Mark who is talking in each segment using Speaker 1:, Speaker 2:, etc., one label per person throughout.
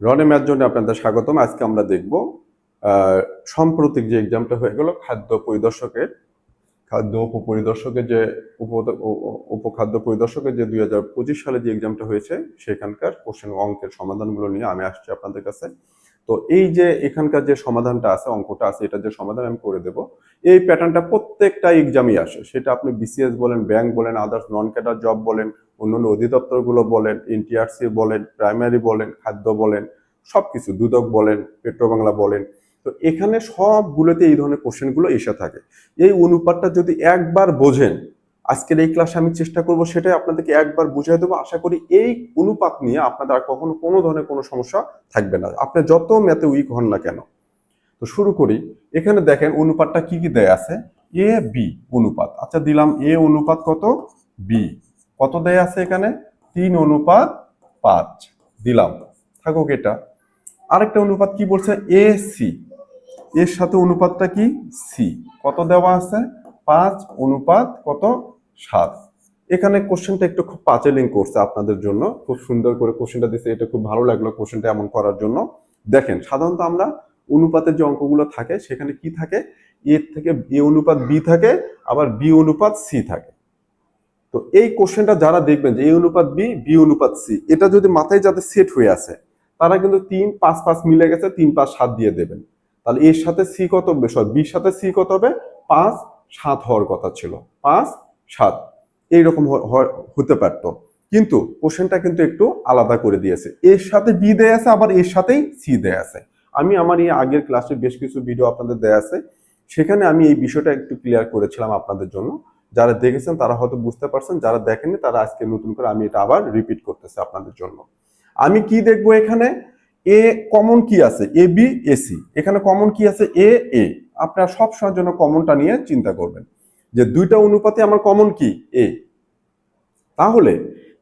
Speaker 1: রনে math জন্য আপনাদের স্বাগতম। আজকে আমরা দেখব সাম্প্রতিক যে এক্সামটা হয়ে গেল, খাদ্য পরিদর্শকের, খাদ্য উপপরিদর্শকের যে উপখাদ্য পরিদর্শকের যে দুই হাজার পঁচিশ সালে যে এক্সামটা হয়েছে, সেখানকার কোশ্চেন অঙ্কের সমাধানগুলো নিয়ে আমি আসছি আপনাদের কাছে। তো এই যে এখানকার যে সমাধানটা আছে, অঙ্কটা আছে এটা যে সমাধান আমি করে দেব, এই প্যাটার্নটা প্রত্যেকটা এক্সামই আসে। সেটা আপনি বিসিএস বলেন ব্যাংক বলেন আদার্স নন ক্যাডার জব বলেন, অন্যান্য অধিদপ্তরগুলো বলেন এনটিআরসি বলেন প্রাইমারি বলেন, খাদ্য বলেন, সবকিছু দুদক বলেন, পেট্রোবাংলা বলেন। তো এখানে সবগুলোতে এই ধরনের কোশ্চেনগুলো এসে থাকে। এই অনুপাতটা যদি একবার বোঝেন আজকের এই ক্লাসে আমি চেষ্টা করব সেটাই আপনাদেরকে একবার বুঝিয়ে দেবো। আশা করি এই অনুপাত নিয়ে আপনাদের আর কখনো কোনো ধরনের কোনো সমস্যা থাকবে না। আপনি যত ম্যাথে উইক হন না কেন। তো শুরু করি। এখানে দেখেন অনুপাতটা কি কি দেয়া আছে? এ বি অনুপাত। আচ্ছা দিলাম এ অনুপাত কত? বি কত দেয়া আছে এখানে? তিন অনুপাত পাঁচ। দিলাম। থাকুক এটা। আরেকটা অনুপাত কি বলছে? এ সি এর সাথে অনুপাতটা কি? সি কত দেওয়া আছে? পাঁচ অনুপাত কত? সাত। এখানে কোশ্চেনটা একটু খুব পাচেলিং করছে আপনাদের জন্য। খুব সুন্দর করে কোশ্চেনটা দিচ্ছে এটা খুব ভালো লাগল কোশ্চেনটা এমন করার জন্য। দেখেন, সাধারণত আমরা অনুপাতের যে অঙ্কগুলো থাকে, সেখানে কি থাকে? এ থেকে এ অনুপাত বি থাকে, আবার বি অনুপাত সি থাকে। তো এই কোশ্চেনটা যারা দেখবেন যে এ অনুপাত বি বি অনুপাত সি, এটা যদি মাথায় যাতে সেট হয়ে আছে তারা কিন্তু তিন পাঁচ পাঁচ মিলে গেছে, তিন পাঁচ সাত দিয়ে দেবেন। তাহলে এর সাথে সি কত হবে? সরি, বির সাথে সি কত হবে? পাঁচ সাত হওয়ার কথা ছিল। পাঁচ, সাত। এইরকম হতে পারতো। কিন্তু কোশ্চেনটা কিন্তু একটু আলাদা করে দিয়েছে। এর সাথে বি দেয়া আছে, আবার এর সাথেই সি দেয়া আছে। আমি আমার এই আগের ক্লাসে বেশ কিছু ভিডিও আপনাদের দেয়া আছে। সেখানে আমি এই বিষয়টা একটু ক্লিয়ার করেছিলাম আপনাদের জন্য। যারা দেখেছেন তারা হয়তো বুঝতে পারছেন, যারা দেখেননি তারা আজকে নতুন করে আমি এটা আবার রিপিট করতেছি আপনাদের জন্য। আমি কি দেখব এখানে? এ কমন কি আছে? A B, A C. এখানে কমন কি আছে? এ এ। আপনারা সব সময়ের জন্য কমনটা নিয়ে চিন্তা করবেন। যে দুইটা অনুপাতে আমার কমন কি? এ তাহলে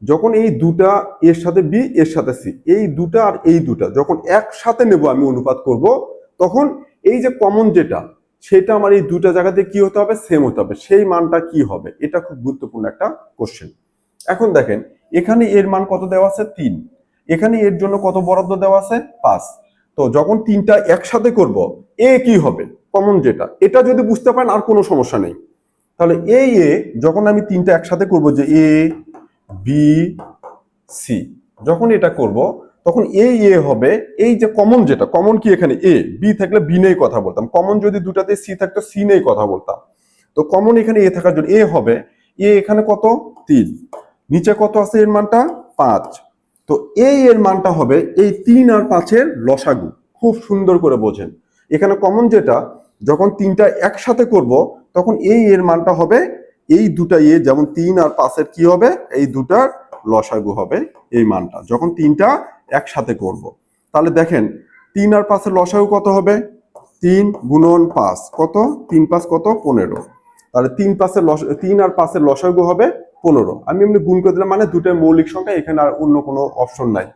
Speaker 1: যখন এই দুটা এর সাথে বি এর সাথে সি এই দুটা আর এই দুটা যখন একসাথে নেব আমি অনুপাত করব, তখন এই যে কমন যেটা, সেটা আমার এই দুটা জায়গাতে কি হতে হবে? সেম হতে হবে। সেই মানটা কি হবে? এটা খুব গুরুত্বপূর্ণ একটা কোশ্চেন এখন দেখেন, এখানে এর মান কত দেওয়া আছে? তিন। এখানে এর জন্য কত বরাদ্দ দেওয়া আছে? পাঁচ। তো যখন তিনটা একসাথে করব, এ কি হবে? কমন যেটা। এটা যদি বুঝতে পারেন, আর কোনো সমস্যা নেই। তাহলে এই এ, যখন আমি তিনটা একসাথে করব যে এ, বি, সি, যখন এটা করব, তখন এই এ হবে এই যে কমন যেটা, কমন কি এখানে? এ, বি থাকলে বি নেই কথা বলতাম। কমন যদি দুটাতে সি থাকতো, সি নেই কথা বলতাম। তো কমন এখানে এ থাকার জন্য, এ হবে, এ এখানে কত? তিন। নিচে কত আছে এর মানটা? পাঁচ। তো এই এর মানটা হবে এই তিন আর পাঁচের লসাগু। খুব সুন্দর করে বোঝেন। এখানে কমন যেটা, যখন তিনটা একসাথে করব, তখন এই এর মানটা হবে এই দুটা এ যেমন তিন আর পাঁচের কি হবে? এই দুটার লসাগু হবে এই মানটা, যখন তিনটা একসাথে করব। তাহলে দেখেন, তিন আর পাঁচের লসাগু কত হবে? তিন গুণন পাঁচ, কত? তিন পাঁচ কত? পনেরো। তাহলে তিন পাঁচের লস, তিন আর পাঁচের লসাগু হবে পনেরো। আমি এমনি গুণ করে দিলাম মানে দুটো মৌলিক সংখ্যা, এখানে আর অন্য কোনো অপশন নাই।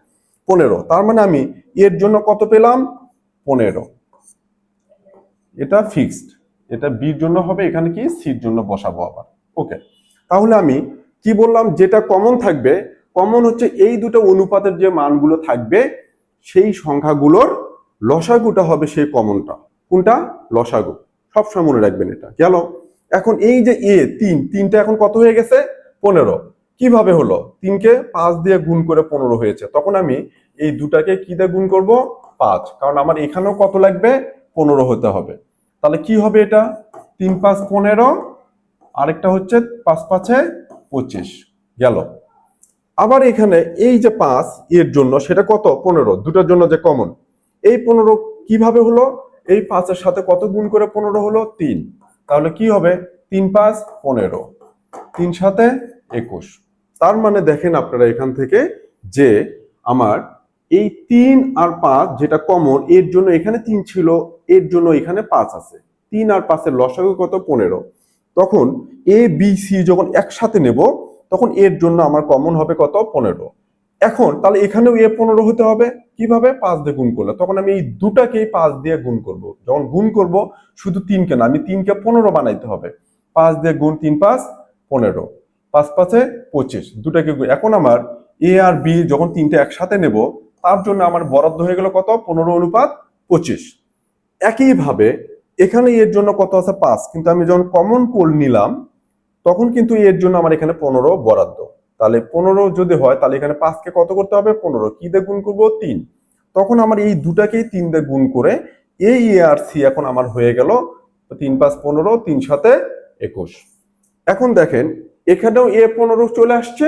Speaker 1: পনেরো। তার মানে আমি এর জন্য কত পেলাম? পনেরো। এটা ফিক্সড এটা বির জন্য হবে, এখানে কি? সির জন্য বসাবো আবার। ওকে তাহলে আমি কি বললাম? যেটা কমন থাকবে কমন হচ্ছে এই দুটো অনুপাতের যে মানগুলো থাকবে, সেই সংখ্যাগুলোর লসাগুটা হবে সেই কমনটা কোনটা? লসাগু। সবসময় মনে রাখবেন এটা। গেল। এখন এই যে এ তিন, তিনটা এখন কত হয়ে গেছে? পনেরো। কীভাবে হলো? তিনকে পাঁচ দিয়ে গুণ করে পনেরো হয়েছে। তখন আমি এই দুটাকে কি দিয়ে গুণ করব? পাঁচ। কারণ আমার এখানেও কত লাগবে? পনেরো হতে হবে। তাহলে কি হবে এটা? তিন পাঁচ পনেরো, আরেকটা হচ্ছে পাঁচ পাঁচে পঁচিশ। গেল। আবার এখানে এই যে পাঁচ, এর জন্য সেটা কত? পনেরো। দুটার জন্য যে কমন। এই পনেরো কীভাবে হলো? এই পাঁচের সাথে কত গুণ করে পনেরো হলো? তিন। তাহলে কি হবে? তিন পাঁচ পনেরো। তিন সাথে একুশ। তার মানে দেখেন আপনারা এখান থেকে যে আমার এই তিন আর পাঁচ যেটা কমন এর জন্য এখানে তিন ছিল, এর জন্য এখানে পাঁচ আছে। তিন আর পাঁচের লসাগু কত? পনেরো। তখন এ বি সি যখন একসাথে নেব, তখন এর জন্য আমার কমন হবে কত? পনেরো। এখন তাহলে এখানেও এ পনেরো হতে হবে। কীভাবে? পাঁচ দিয়ে গুণ করলে। তখন আমি এই দুটাকেই পাঁচ দিয়ে গুণ করব। যখন গুণ করব, শুধু তিনকে না, আমি তিনকে পনেরো বানাইতে হবে। পাঁচ দিয়ে গুণ তিন, পাঁচ, পনেরো। পাঁচ পাঁচে পঁচিশ। দুটাকে এখন আমার এ আর বি যখন তিনটে একসাথে নেব, তার জন্য আমার বরাদ্দ হয়ে গেল কত? পনেরো অনুপাত পঁচিশ। একইভাবে এখানে এর জন্য কত আছে? পাঁচ। কিন্তু আমি যখন কমন পোল নিলাম, তখন কিন্তু এর জন্য আমার এখানে পনেরো বরাদ্দ। তাহলে পনেরো যদি হয়, তাহলে এখানে পাঁচকে কত করতে হবে? পনেরো। কি দিয়ে গুণ করব? তিন। তখন আমার এই দুটাকেই তিন দিয়ে গুণ করে এই এ আর সি এখন আমার হয়ে গেল তিন পাঁচ পনেরো, তিন সাথে একুশ। এখন দেখেন এখানেও এ পনেরো চলে আসছে,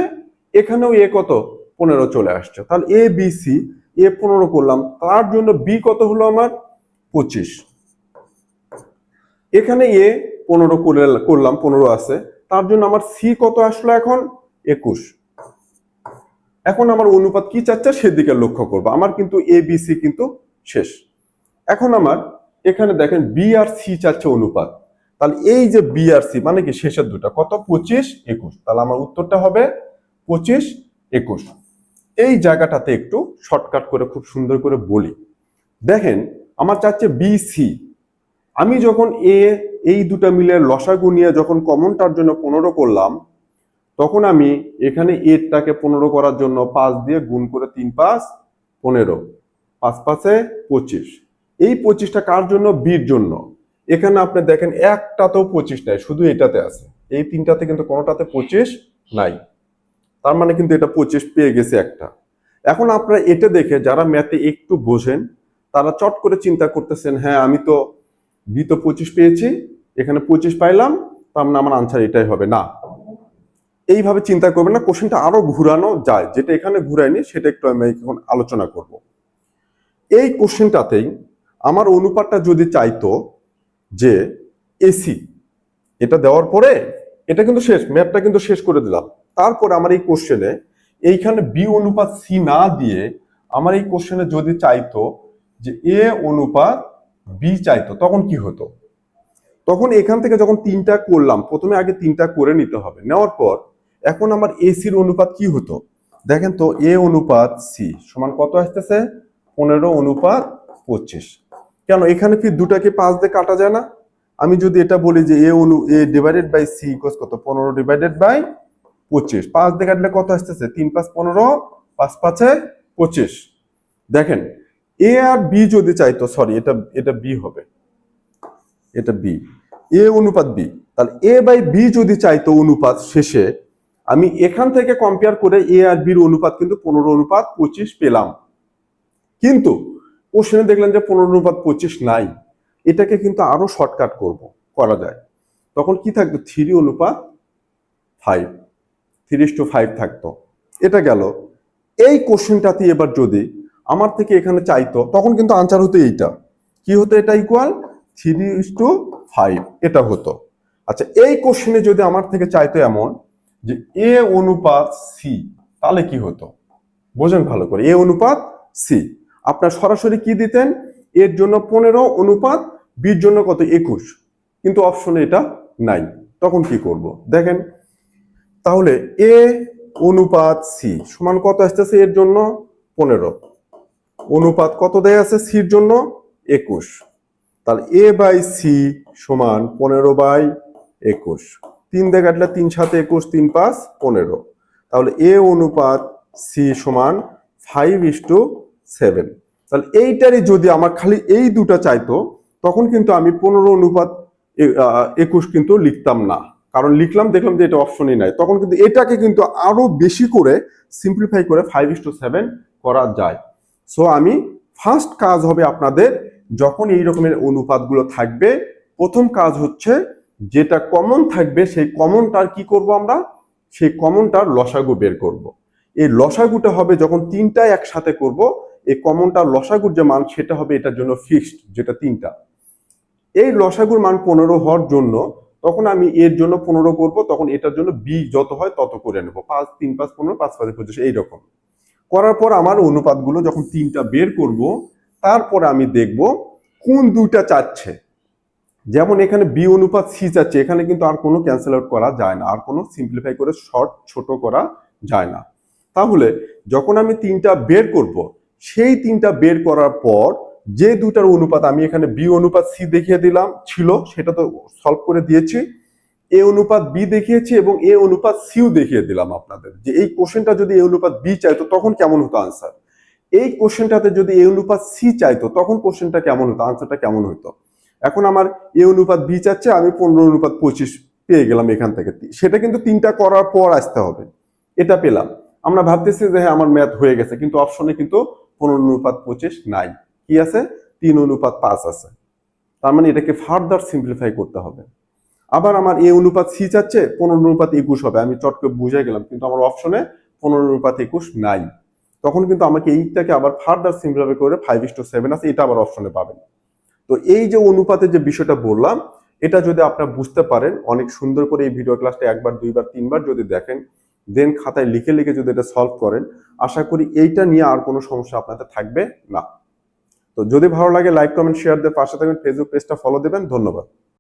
Speaker 1: এখানেও এ কত? পনেরো চলে আসছে। তাহলে এ, বি, সি, এ পনেরো করলাম। তার জন্য বি কত হলো আমার? পঁচিশ। এখানে এ পনেরো করে করলাম, পনেরো আছে। তার জন্য আমার সি কত আসলো এখন? একুশ। এখন আমার অনুপাত কি চাচ্ছে সেদিকে লক্ষ্য করব। আমার কিন্তু এ, বি, সি কিন্তু শেষ। এখন আমার এখানে দেখেন বি আর সি চাচ্ছে অনুপাত। তাহলে এই যে বি আর সি মানে কি শেষের দুটা কত? পঁচিশ, একুশ। তাহলে আমার উত্তরটা হবে পঁচিশ, একুশ। এই জায়গাটাতে একটু শর্টকাট করে, খুব সুন্দর করে বলি। দেখেন, আমার চাচ্ছে বি সি আমি যখন এ এই দুটা মিলে লসাগু নিয়ে যখন কমনটার জন্য পনেরো করলাম, তখন আমি এখানে এরটাকে পনেরো করার জন্য পাঁচ দিয়ে গুণ করে তিন পাঁচ, পনেরো। পাঁচ পাঁচে পঁচিশ। এই পঁচিশটা কার জন্য? বির জন্য। এখানে আপনি দেখেন একটাতেও পঁচিশ নাই, শুধু এটাতে আছে। এই তিনটাতে কিন্তু কোনোটাতে পঁচিশ নাই। তার মানে কিন্তু এটা পঁচিশ পেয়ে গেছে একটা। এখন আপনারা এটা দেখে যারা ম্যাথে একটু বোঝেন, তারা চট করে চিন্তা করতেছেন হ্যাঁ আমি তো বি তো পঁচিশ পেয়েছি, এখানে পঁচিশ পাইলাম, তার মানে আমার আনসার এটাই হবে। না। এইভাবে চিন্তা করবেন না, কোশ্চেনটা আরও ঘুরানো যায়। যেটা এখানে ঘুরায়নি, সেটা একটু আমি এখন আলোচনা করব। এই কোশ্চেনটাতেই আমার অনুপাতটা যদি চাইতো যে এসি এটা দেওয়ার পরে এটা কিন্তু শেষ, ম্যাপটা কিন্তু শেষ করে দিলাম। তারপরে আমার এই কোশ্চেনে এইখানে বি অনুপাত সি না দিয়ে আমার এই কোশ্চেনে যদি চাইতো যে এ অনুপাত বি চাইতো, তখন কি হতো? তখন এখান থেকে যখন তিনটা করলাম, প্রথমে আগে তিনটা করে নিতে হবে। নেওয়ার পর এখন আমার এসির অনুপাত কি হতো? দেখেন তো এ অনুপাত সি সমান কত আসতেছে? পনেরো অনুপাত পঁচিশ। কেন? এখানে কি দুটাকে পাঁচ দিয়ে কাটা যায় না? আমি যদি এটা বলি যে A Anu A divided by C equals কত? পনেরো ডিভাইডেড বাই পঁচিশ। পাঁচ দিয়ে কাটলে কত আসতেছে? তিন পাঁচ পনেরো, পাঁচ পাঁচে পঁচিশ। দেখেন এ আর বি যদি চাইতো সরি এটা এটা বি হবে। এটা বি এ অনুপাত বি তাহলে এ বাই বি যদি চাইতো অনুপাত শেষে, আমি এখান থেকে কম্পেয়ার করে এ আর বির অনুপাত কিন্তু পনেরো অনুপাত পঁচিশ পেলাম। কিন্তু কোশ্চেনে দেখলেন যে পনেরো অনুপাত পঁচিশ নাই। এটাকে কিন্তু আরও শর্টকাট করব, করা যায়। তখন কি থাকতো থ্রি অনুপাত ফাইভ থ্রি টু ফাইভ থাকতো। এটা গেল। এই কোশ্চেনটাতে এবার যদি আমার থেকে এখানে চাইতো, তখন কিন্তু আনসার হতো এইটা। কি হতো? এটা ইকুয়াল থ্রি টু ফাইভ এটা হতো। আচ্ছা এই কোশ্চেনে যদি আমার থেকে চাইতো এমন যে এ অনুপাত সি তাহলে কি হতো? বোঝেন ভালো করে। এ অনুপাত সি আপনার সরাসরি কি দিতেন? এর জন্য পনেরো, অনুপাত বির জন্য কত? একুশ। কিন্তু অপশনে এটা নাই। তখন কি করব? দেখেন, তাহলে এ অনুপাত সি সমান কত আসতেছে? এর জন্য পনেরো। অনুপাত কত দেয়া আছে? সির জন্য একুশ। তাহলে এ বাই সি সমান পনেরো বাই একুশ। তিন দিয়ে কাটলে তিন সাথে একুশ, তিন পাঁচ, পনেরো। তাহলে এ অনুপাত সি সমান ফাইভ ইস টু সেভেন তাহলে এইটারই যদি আমার খালি এই দুটা চাইতো, তখন কিন্তু আমি পনেরো অনুপাত একুশ কিন্তু লিখতাম না। কারণ লিখলাম, দেখলাম যে এটা অপশনই নাই। তখন কিন্তু এটাকে কিন্তু আরও বেশি করে সিম্পলিফাই করে ফাইভ ইস টু সেভেন করা যায়। সো আমি ফার্স্ট কাজ হবে আপনাদের যখন এই রকমের অনুপাতগুলো থাকবে, প্রথম কাজ হচ্ছে যেটা কমন থাকবে, সেই কমনটার কি করব আমরা? সেই কমনটার লসাগু বের করব। এই লসাগুটা হবে যখন তিনটা একসাথে করব এই কমনটা লসাগুর যে মান, সেটা হবে এটার জন্য ফিক্সড যেটা তিনটা। এই লসাগুর মান পনেরো হওয়ার জন্য, তখন আমি এর জন্য পনেরো করব, তখন এটার জন্য বি যত হয় তত করে নেব। পাঁচ, তিন, পাঁচ, পনেরো, পাঁচ পাঁচ, পঁচিশ এইরকম করার পর আমার অনুপাতগুলো যখন তিনটা বের করব, তারপরে আমি দেখব কোন দুইটা চাচ্ছে। যেমন এখানে বি অনুপাত সি চাচ্ছে, এখানে কিন্তু আর কোনো ক্যান্সেল আউট করা যায় না, আর কোনো সিম্পলিফাই করে শর্ট ছোট করা যায় না। তাহলে যখন আমি তিনটা বের করব সেই তিনটা বের করার পর যে দুটার অনুপাত, আমি এখানে বি অনুপাত সি দেখিয়ে দিলাম, ছিল, সেটা তো সলভ করে দিয়েছি। এ অনুপাত বি দেখিয়েছি এবং এ অনুপাত সিও দেখিয়ে দিলাম আপনাদের। যে এই কোশ্চেনটা যদি এ অনুপাত বি চাইতো, তখন কেমন হতো আনসার এই কোশ্চেনটাতে যদি এ অনুপাত সি চাইতো, তখন কোশ্চেনটা কেমন হতো? আনসারটা কেমন হতো এখন আমার এ অনুপাত বি চাচ্ছে, আমি পনেরো, অনুপাত পঁচিশ পেয়ে গেলাম এখান থেকে। সেটা কিন্তু তিনটা করার পর আসতে হবে। এটা পেলাম। আমরা ভাবতেছি যে হ্যাঁ আমার ম্যাথ হয়ে গেছে, কিন্তু অপশনে কিন্তু পনেরো অনুপাত পঁচিশ নাই। কি আছে? তিন অনুপাত পাঁচ আছে। তার মানে এটাকে ফার্দার সিম্পলিফাই করতে হবে। আবার আমার এ অনুপাত সি চাচ্ছে, পনেরো অনুপাত একুশ হবে। আমি চট করে বুঝে গেলাম, কিন্তু আমার অপশনে পনেরো অনুপাত একুশ নাই। তখন কিন্তু আমাকে এইটাকে আবার ফার্দার সিম্পলিফাই করে ফাইভ ইস সেভেন আছে, এটা আবার অপশনে পাবেন। তো এই যে অনুপাতের যে বিষয়টা বললাম, এটা যদি আপনারা বুঝতে পারেন, অনেক সুন্দর করে এই ভিডিও ক্লাসটা একবার, দুইবার, তিনবার যদি দেখেন দেন খাতায় লিখে লিখে যদি এটা সলভ করেন, আশা করি এইটা নিয়ে আর কোনো সমস্যা আপনাদের থাকবে না। তো যদি ভালো লাগে লাইক কমেন্ট শেয়ার দিয়ে পাশে থাকবেন ফেসবুক পেজটা ফলো দেবেন। ধন্যবাদ।